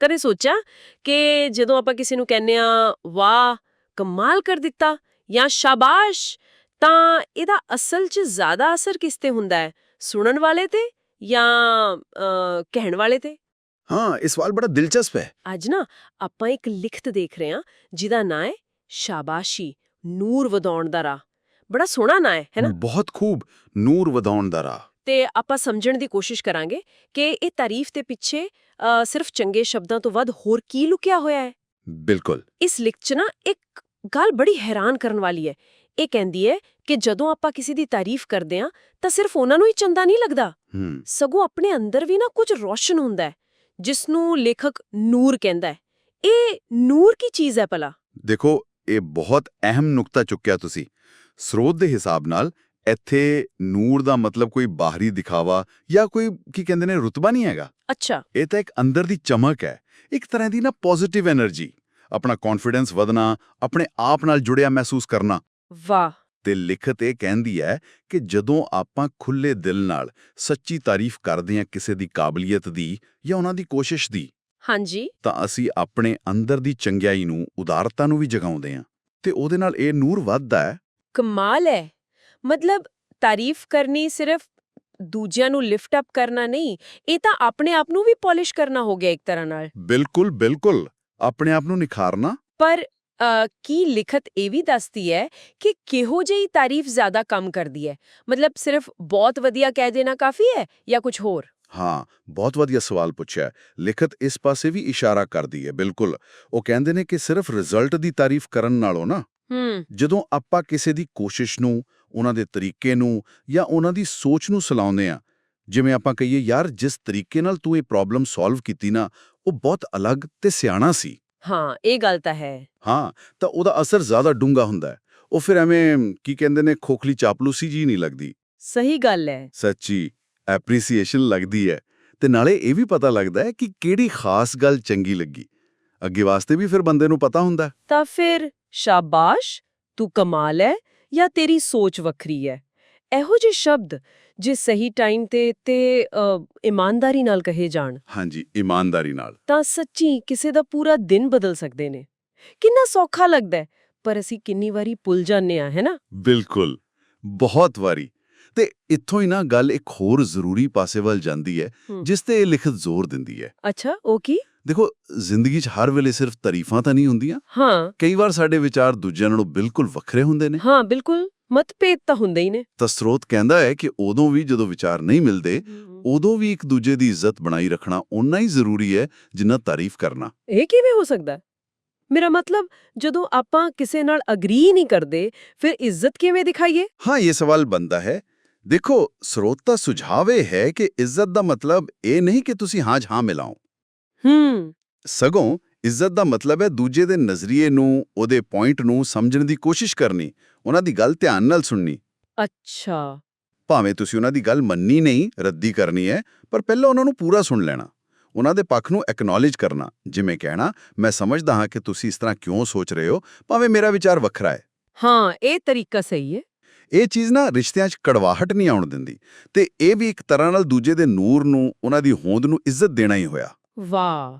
ਕਦੇ ਸੋਚਿਆ ਕਿ ਜਦੋਂ ਆਪਾਂ ਕਿਸੇ ਨੂੰ ਕਹਿੰਦੇ ਆ ਵਾਹ ਕਮਾਲ ਕਰ ਦਿੱਤਾ ਜਾਂ ਸ਼ਾਬਾਸ਼ ਤਾਂ ਇਹਦਾ ਅਸਲ 'ਚ ਜ਼ਿਆਦਾ ਅਸਰ ਕਿਸ ਤੇ ਹੁੰਦਾ ਹੈ? ਸੁਣਨ ਵਾਲੇ ਤੇ ਜਾਂ ਕਹਿਣ ਵਾਲੇ ਤੇ? ਹਾਂ ਇਹ ਸਵਾਲ ਬੜਾ ਦਿਲਚਸਪ ਹੈ। ਅੱਜ ਨਾ ਆਪਾਂ ਇੱਕ ਲਿਖਤ ਦੇਖ ਰਹੇ ਹਾਂ ਜਿਹਦਾ ਨਾਂ ਹੈ ਸ਼ਾਬਾਸ਼ੀ ਨੂਰ ਵਧਾਉਣ ਦਾ ਰਾਹ। ਬੜਾ ਸੋਹਣਾ ਨਾਂ ਹੈ ਹੈਨਾ ਬਹੁਤ ਖੂਬ ਨੂਰ ਵਧਾਉਣ ਦਾ ਰਾਹ। ਤੇ ਆਪਾਂ ਸਮਝਣ ਦੀ ਕੋਸ਼ਿਸ਼ ਕਰਾਂਗੇ ਕਿ ਇਹ ਤਾਰੀਫ ਦੇ ਪਿੱਛੇ ਸਿਰਫ ਚੰਗੇ ਸ਼ਬਦਾਂ ਤੋਂ ਵੱਧ ਹੋਰ ਕੀ ਲੁਕਿਆ ਹੋਇਆ ਹੈ। ਬਿਲਕੁਲ। ਇਸ ਲਿਖਤ 'ਚ ਨਾ ਇੱਕ ਗੱਲ ਬੜੀ ਹੈਰਾਨ ਕਰਨ ਵਾਲੀ ਹੈ। ਇਹ ਕਹਿੰਦੀ ਹੈ ਕਿ ਜਦੋਂ ਆਪਾਂ ਕਿਸੇ ਦੀ ਤਾਰੀਫ ਕਰਦੇ ਹਾਂ ਤਾਂ ਸਿਰਫ ਉਹਨਾਂ ਨੂੰ ਹੀ ਚੰਦਾ ਨਹੀਂ ਲੱਗਦਾ। ਸਗੋਂ ਆਪਣੇ ਅੰਦਰ ਵੀ ਨਾ ਕੁਝ ਰੋਸ਼ਨ ਹੁੰਦਾ ਹੈ ਜਿਸ ਨੂੰ ਲੇਖਕ ਨੂਰ ਕਹਿੰਦਾ ਹੈ। ਇਹ ਨੂਰ ਕੀ ਚੀਜ਼ ਹੈ ਭਲਾ? ਦੇਖੋ ਇਹ ਬਹੁਤ ਅਹਿਮ ਨੁਕਤਾ ਚੁੱਕਿਆ ਤੁਸੀਂ। ਸਰੋਤ ਦੇ ਹਿਸਾਬ ਨਾਲ ਇੱਥੇ ਨੂਰ ਦਾ ਮਤਲਬ ਕੋਈ ਬਾਹਰੀ ਦਿਖਾਵਾ ਜਾਂ ਕੋਈ ਕੀ ਕਹਿੰਦੇ ਨੇ ਰਤਬਾ ਨਹੀਂ ਹੈਗਾ? ਅੱਛਾ। ਇਹ ਤਾਂ ਇੱਕ ਅੰਦਰ ਦੀ ਚਮਕ ਹੈ ਇੱਕ ਤਰ੍ਹਾਂ ਦੀ ਨਾ ਪੋਜ਼ਿਟਿਵ એનર્ਜੀ ਆਪਣਾ ਕੌਨਫੀਡੈਂਸ ਵਧਣਾ ਆਪਣੇ ਆਪ ਨਾਲ ਜੁੜਿਆ ਮਹਿਸੂਸ ਕਰਨਾ। ਵਾਹ। ਤੇ ਲਿਖਤ ਇਹ ਕਹਿੰਦੀ ਹੈ ਕਿ ਜਦੋਂ ਆਪਾਂ ਖੁੱਲੇ ਦਿਲ ਨਾਲ ਸੱਚੀ ਤਾਰੀਫ ਕਰਦੇ ਹਾਂ ਕਿਸੇ ਦੀ ਕਾਬਲੀਅਤ ਦੀ ਜਾਂ ਉਹਨਾਂ ਦੀ ਕੋਸ਼ਿਸ਼ ਦੀ ਹਾਂਜੀ। ਤਾਂ ਅਸੀਂ ਆਪਣੇ ਅੰਦਰ ਦੀ ਚੰਗਿਆਈ ਨੂੰ ਉਦਾਰਤਾ ਨੂੰ ਵੀ ਜਗਾਉਂਦੇ ਹਾਂ। ਤੇ ਉਹਦੇ ਨਾਲ ਇਹ ਨੂਰ ਵੱਧਦਾ ਹੈ। ਕਮਾਲ ਹੈ। ਮਤਲਬ ਤਾਰੀਫ ਕਰਨੀ ਸਿਰਫ ਦੂਜਿਆਂ ਨੂੰ ਲਿਫਟ ਅਪ ਕਰਨਾ ਨਹੀਂ ਇਹ ਤਾਂ ਆਪਣੇ ਆਪ ਨੂੰ ਵੀ ਪਾਲਿਸ਼ ਕਰਨਾ ਹੋ ਗਿਆ ਇੱਕ ਤਰ੍ਹਾਂ ਨਾਲ। ਬਿਲਕੁਲ ਬਿਲਕੁਲ। ਆਪਣੇ ਆਪ ਨੂੰ ਨਿਖਾਰਨਾ। ਪਰ ਕੀ ਲਿਖਤ ਇਹ ਵੀ ਦੱਸਦੀ ਹੈ ਕਿ ਕਿਹੋ ਜਿਹੀ ਤਾਰੀਫ ਜ਼ਿਆਦਾ ਕੰਮ ਕਰਦੀ ਹੈ? ਮਤਲਬ ਸਿਰਫ ਬਹੁਤ ਵਧੀਆ ਕਹਿ ਦੇਣਾ ਕਾਫੀ ਹੈ ਜਾਂ ਕੁਝ ਹੋਰ? ਹਾਂ ਬਹੁਤ ਵਧੀਆ ਸਵਾਲ ਪੁੱਛਿਆ। ਲਿਖਤ ਇਸ ਪਾਸੇ ਵੀ ਇਸ਼ਾਰਾ ਕਰਦੀ ਹੈ ਬਿਲਕੁਲ। ਉਹ ਕਹਿੰਦੇ ਨੇ ਕਿ ਸਿਰਫ ਰਿਜ਼ਲਟ ਦੀ ਤਾਰੀਫ ਕਰਨ ਨਾਲੋਂ ਨਾ ਜਦੋਂ ਆਪਾਂ ਕਿਸੇ ਦੀ ਕੋਸ਼ਿਸ਼ ਨੂੰ ਉਹਨਾਂ ਦੇ ਤਰੀਕੇ ਨੂੰ ਜਾਂ ਉਹਨਾਂ ਦੀ ਸੋਚ ਨੂੰ ਸਲਾਉਂਦੇ ਆ ਜਿਵੇਂ ਆਪਾਂ ਕਹੀਏ ਯਾਰ ਜਿਸ ਤਰੀਕੇ ਨਾਲ ਤੂੰ ਇਹ ਪ੍ਰੋਬਲਮ ਸੋਲਵ ਕੀਤੀ ਨਾ ਉਹ ਬਹੁਤ ਅਲੱਗ ਤੇ ਸਿਆਣਾ ਸੀ। ਹਾਂ ਇਹ ਗੱਲ ਤਾਂ ਹੈ। ਹਾਂ ਤਾਂ ਉਹਦਾ ਅਸਰ ਜ਼ਿਆਦਾ ਡੂੰਘਾ ਹੁੰਦਾ ਹੈ। ਉਹ ਫਿਰ ਐਵੇਂ ਕੀ ਕਹਿੰਦੇ ਨੇ ਖੋਖਲੀ ਚਾਪਲੂਸੀ ਜੀ ਨਹੀਂ ਲੱਗਦੀ। ਸਹੀ ਗੱਲ ਹੈ। ਸੱਚੀ ਐਪਰੀਸੀਏਸ਼ਨ ਲੱਗਦੀ ਹੈ। ਤੇ ਨਾਲੇ ਇਹ ਵੀ ਪਤਾ ਲੱਗਦਾ ਹੈ ਕਿ ਕਿਹੜੀ ਖਾਸ ਗੱਲ ਚੰਗੀ ਲੱਗੀ। ਅੱਗੇ ਵਾਸਤੇ ਵੀ ਫਿਰ ਬੰਦੇ ਨੂੰ ਪਤਾ ਹੁੰਦਾ। ਤਾਂ ਫਿਰ ਸ਼ਾਬਾਸ਼ ਤੂੰ ਕਮਾਲ ਹੈ ਜਾਂ ਤੇਰੀ ਸੋਚ ਵੱਖਰੀ ਹੈ? ਇਹੋ ਜਿਹੇ ਸ਼ਬਦ ਜੇ ਸਹੀ ਟਾਈਮ ਤੇ ਤੇ ਇਮਾਨਦਾਰੀ ਨਾਲ ਕਹੇ ਜਾਣ ਹਾਂਜੀ ਇਮਾਨਦਾਰੀ ਨਾਲ। ਤਾਂ ਸੱਚੀ ਕਿਸੇ ਦਾ ਪੂਰਾ ਦਿਨ ਬਦਲ ਸਕਦੇ ਨੇ। ਕਿੰਨਾ ਸੌਖਾ ਲੱਗਦਾ ਹੈ ਪਰ ਅਸੀਂ ਕਿੰਨੀ ਵਾਰੀ ਭੁੱਲ ਜਾਂਦੇ ਆ ਹੈਨਾ ਬਿਲਕੁਲ ਬਹੁਤ ਵਾਰੀ। ਤੇ ਇੱਥੋਂ ਹੀ ਨਾ ਗੱਲ ਇੱਕ ਹੋਰ ਜ਼ਰੂਰੀ ਪਾਸੇ ਵੱਲ ਜਾਂਦੀ ਹੈ ਹੂੰ। ਜਿਸ ਤੇ ਇਹ ਲਿਖਤ ਜ਼ੋਰ ਦਿੰਦੀ ਹੈ। ਅੱਛਾ ਉਹ ਕੀ? ਦੇਖੋ ਜ਼ਿੰਦਗੀ 'ਚ ਹਰ ਵੇਲੇ ਸਿਰਫ ਤਾਰੀਫਾਂ ਤਾਂ ਨਹੀਂ ਹੁੰਦੀਆਂ। ਹਾਂ। ਕਈ ਵਾਰ ਸਾਡੇ ਵਿਚਾਰ ਦੂਜਿਆਂ ਨਾਲੋਂ ਬਿਲਕੁਲ ਵੱਖਰੇ ਹੁੰਦੇ ਨੇ। ਹਾਂ ਬਿਲਕੁਲ। ਮਤਭੇਦ ਤਾਂ ਹੁੰਦੇ ਹੀ ਨੇ। ਤਾਂ ਸਰੋਤ ਕਹਿੰਦਾ ਹੈ ਕਿ ਉਦੋਂ ਵੀ ਜਦੋਂ ਵਿਚਾਰ ਨਹੀਂ ਮਿਲਦੇ ਉਦੋਂ ਵੀ ਇੱਕ ਦੂਜੇ ਦੀ ਇੱਜ਼ਤ ਬਣਾਈ ਰੱਖਣਾ ਓਨਾ ਹੀ ਜ਼ਰੂਰੀ ਹੈ ਜਿੰਨਾ ਤਾਰੀਫ ਕਰਨਾ। ਇਹ ਕਿਵੇਂ ਹੋ ਸਕਦਾ? ਮੇਰਾ ਮਤਲਬ ਜਦੋਂ ਆਪਾਂ ਕਿਸੇ ਨਾਲ ਅਗਰੀ ਨਹੀਂ ਕਰਦੇ ਫਿਰ ਇੱਜ਼ਤ ਕਿਵੇਂ ਦਿਖਾਈਏ? ਹਾਂ ਇਹ ਸਵਾਲ ਬੰਦਾ ਹੈ। ਦੇਖੋ ਸਰੋਤ ਦਾ ਸੁਝਾਅ ਇਹ ਹੈ ਕਿ ਇੱਜ਼ਤ ਦਾ ਮਤਲਬ ਇਹ ਨਹੀਂ ਕਿ ਤੁਸੀਂ ਹਾਂ 'ਚ ਹਾਂ ਮਿਲਾਓ। ਹੂੰ। ਸਗੋਂ ਇੱਜ਼ਤ ਦਾ ਮਤਲਬ ਹੈ ਦੂਜੇ ਦੇ ਨਜ਼ਰੀਏ ਨੂੰ ਉਹਦੇ ਪੁਆਇੰਟ ਨੂੰ ਸਮਝਣ ਦੀ ਕੋਸ਼ਿਸ਼ ਕਰਨੀ ਉਹਨਾਂ ਦੀ ਗੱਲ ਧਿਆਨ ਨਾਲ ਸੁਣਨੀ। ਅੱਛਾ। ਭਾਵੇਂ ਤੁਸੀਂ ਉਹਨਾਂ ਦੀ ਗੱਲ ਮੰਨੀ ਨਹੀਂ ਰੱਦੀ ਕਰਨੀ ਹੈ ਪਰ ਪਹਿਲਾਂ ਉਹਨਾਂ ਨੂੰ ਪੂਰਾ ਸੁਣ ਲੈਣਾ। ਉਹਨਾਂ ਦੇ ਪੱਖ ਨੂੰ ਐਕਨੋਲੇਜ ਕਰਨਾ ਜਿਵੇਂ ਕਹਿਣਾ ਮੈਂ ਸਮਝਦਾ ਹਾਂ ਕਿ ਤੁਸੀਂ ਇਸ ਤਰ੍ਹਾਂ ਕਿਉਂ ਸੋਚ ਰਹੇ ਹੋ ਭਾਵੇਂ ਮੇਰਾ ਵਿਚਾਰ ਵੱਖਰਾ ਹੈ। ਹਾਂ ਇਹ ਤਰੀਕਾ ਸਹੀ ਹੈ। ਇਹ ਚੀਜ਼ ਨਾ ਰਿਸ਼ਤਿਆਂ 'ਚ ਕੜਵਾਹਟ ਨਹੀਂ ਆਉਣ ਦਿੰਦੀ ਤੇ ਇਹ ਵੀ ਇੱਕ ਤਰ੍ਹਾਂ ਨਾਲ ਦੂਜੇ ਦੇ ਨੂਰ ਨੂੰ ਉਹਨਾਂ ਦੀ ਹੋਂਦ ਨੂੰ ਇੱਜ਼ਤ ਦੇਣਾ ਹੀ ਹੋਇਆ। ਵਾਹ!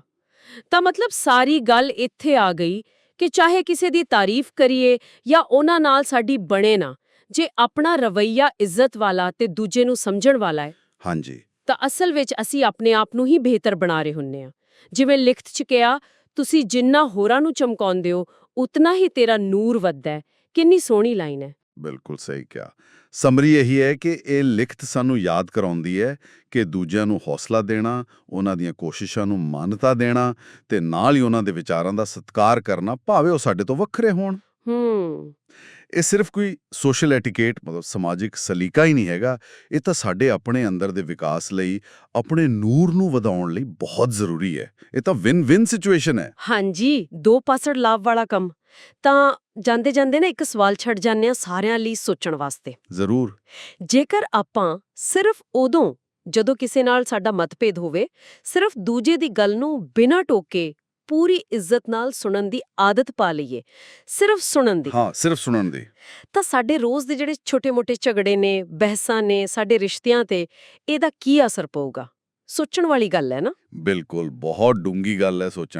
ਤਾਂ ਮਤਲਬ ਸਾਰੀ ਗੱਲ ਇੱਥੇ ਆ ਗਈ ਕਿ ਚਾਹੇ ਕਿਸੇ ਦੀ ਤਾਰੀਫ ਕਰੀਏ ਜਾਂ ਉਹਨਾਂ ਨਾਲ ਸਾਡੀ ਬਣੇ ਨਾ ਜੇ ਆਪਣਾ ਰਵਈਆ ਇੱਜ਼ਤ ਵਾਲਾ ਤੇ ਦੂਜੇ ਨੂੰ ਸਮਝਣ ਵਾਲਾ ਹੈ। ਹਾਂਜੀ। ਤਾਂ ਅਸਲ ਵਿੱਚ ਅਸੀਂ ਆਪਣੇ ਆਪ ਨੂੰ ਹੀ ਬਿਹਤਰ ਬਣਾ ਰਹੇ ਹੁੰਨੇ ਆ ਜਿਵੇਂ ਲਿਖਤ ਚ ਕਿਹਾ ਤੁਸੀਂ ਜਿੰਨਾ ਹੋਰਾਂ ਨੂੰ ਚਮਕਾਉਂਦੇ ਹੋ ਉਤਨਾ ਹੀ ਤੇਰਾ ਨੂਰ ਵੱਧਦਾ ਹੈ। ਕਿੰਨੀ ਸੋਹਣੀ ਲਾਈਨ ਹੈ। ਬਿਲਕੁਲ ਸਹੀ ਕਿਹਾ। ਸਮਰੀ ਇਹੀ ਹੈ ਕਿ ਇਹ ਲਿਖਤ ਸਾਨੂੰ ਯਾਦ ਕਰਾਉਂਦੀ ਹੈ ਕਿ ਦੂਜਿਆਂ ਨੂੰ ਹੌਸਲਾ ਦੇਣਾ ਉਹਨਾਂ ਦੀਆਂ ਕੋਸ਼ਿਸ਼ਾਂ ਨੂੰ ਮਾਨਤਾ ਦੇਣਾ ਤੇ ਨਾਲ ਹੀ ਉਹਨਾਂ ਦੇ ਵਿਚਾਰਾਂ ਦਾ ਸਤਿਕਾਰ ਕਰਨਾ ਭਾਵੇਂ ਉਹ ਸਾਡੇ ਤੋਂ ਵੱਖਰੇ ਹੋਣ। ਹੂੰ। ਇਹ ਸਿਰਫ ਕੋਈ ਸੋਸ਼ਲ ਐਟੀਕੇਟ ਮਤਲਬ ਸਮਾਜਿਕ ਸਲੀਕਾ ਹੀ ਨਹੀਂ ਹੈਗਾ। ਇਹ ਤਾਂ ਸਾਡੇ ਆਪਣੇ ਅੰਦਰ ਦੇ ਵਿਕਾਸ ਲਈ ਆਪਣੇ ਨੂਰ ਨੂੰ ਵਧਾਉਣ ਲਈ ਬਹੁਤ ਜ਼ਰੂਰੀ ਹੈ। ਇਹ ਤਾਂ ਵਿਨ ਵਿਨ ਸਿਚੁਏਸ਼ਨ ਹੈ। ਹਾਂਜੀ ਦੋ ਪਾਸੜ ਲਾਭ ਵਾਲਾ ਕੰਮ। ਤਾਂ ਜਾਂਦੇ ਜਾਂਦੇ ਨਾ ਇੱਕ ਸਵਾਲ ਛੱਡ ਜਾਂਦੇ ਆ ਸਾਰਿਆਂ ਲਈ ਸੋਚਣ ਵਾਸਤੇ। ਜ਼ਰੂਰ। ਜੇਕਰ ਆਪਾਂ ਸਿਰਫ ਉਦੋਂ ਜਦੋਂ ਕਿਸੇ ਨਾਲ ਸਾਡਾ ਮਤਭੇਦ ਹੋਵੇ ਸਿਰਫ ਦੂਜੇ ਦੀ ਗੱਲ ਨੂੰ ਬਿਨਾਂ ਟੋਕੇ ਪੂਰੀ ਇੱਜ਼ਤ ਨਾਲ ਸੁਣਨ ਦੀ ਆਦਤ ਪਾ ਲਈਏ ਸਿਰਫ ਸੁਣਨ ਦੀ। ਹਾਂ ਸਿਰਫ ਸੁਣਨ ਦੀ। ਤਾਂ ਸਾਡੇ ਰੋਜ਼ ਦੇ ਜਿਹੜੇ ਛੋਟੇ-ਮੋਟੇ ਝਗੜੇ ਨੇ ਬਹਿਸਾਂ ਨੇ ਸਾਡੇ ਰਿਸ਼ਤਿਆਂ ਤੇ ਇਹਦਾ ਕੀ ਅਸਰ ਪਊਗਾ? ਸੋਚਣ ਵਾਲੀ ਗੱਲ ਹੈ ਨਾ। ਬਿਲਕੁਲ ਬਹੁਤ ਡੂੰਗੀ ਗੱਲ ਹੈ ਸੋਚਣ